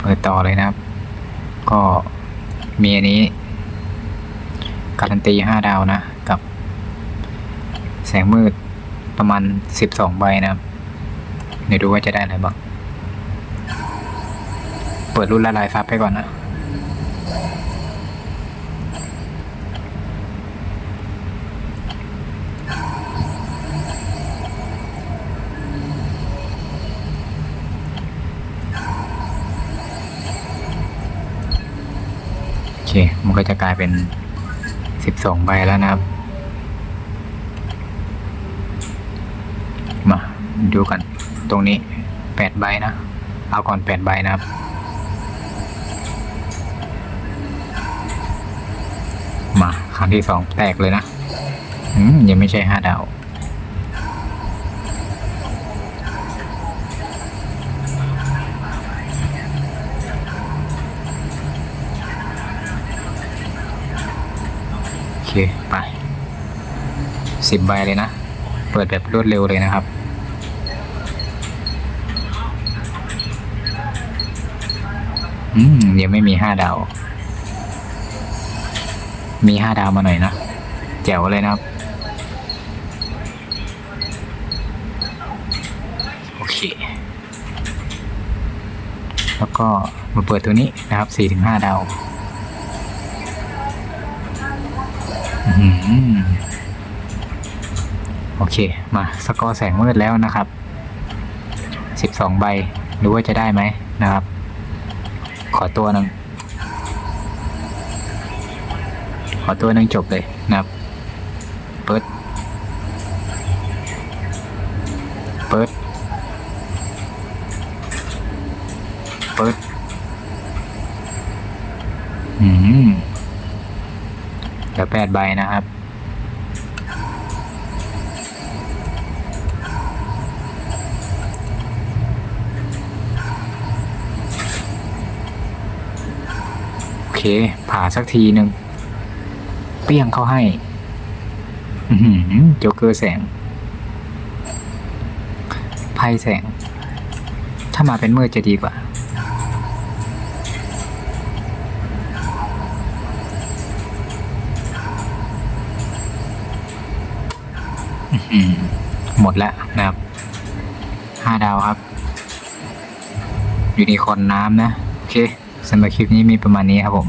เปิดต่อเลยนะครับ ก็มีอันนี้ การันตีห้าดาวนะ กับ แสงมืดประมาณสิบสองใบนะครับ เดี๋ยวดูว่าจะได้อะไรบ้าง เปิดรุ่นละลายฟ้าไปก่อนนะ เค มันก็จะกลายเป็นสิบสองใบแล้วนะครับ มาดูกัน ตรงนี้แปดใบนะ เอาก่อนแปดใบนะครับมาครั้งที่สองแตกเลยนะ อืม ยังไม่ใช่ห้าดาว เคไปสิบใบเลยนะ เปิดแบบรวดเร็วเลยนะครับ อืมยังไม่มีห้าดาว มีห้าดาวมาหน่อยนะ แจ๋วเลยนะครับ โอเค แล้วก็มาเปิดตัวนี้นะครับสี่ถึงห้าดาว โอเค มาสกอร์แสงมืดแล้วนะครับสิบสองใบดูว่าจะได้ไหมนะครับ ขอตัวหนึ่งขอตัวหนึ่งจบเลยนะครับ เปิด เปิด เปิด อืม ลือแปดใบนะครับ โอเค ผ่าสักทีหนึ่งเปี้ยงเข้าให้โจ๊กเกอร์แสงไพ่แสง ถ้ามาเป็นมืดจะดีกว่า หมดแล้วนะครับห้าดาวครับยูนิคอนน้ำนะ โอเคสำหรับคลิปนี้มีประมาณนี้ครับผม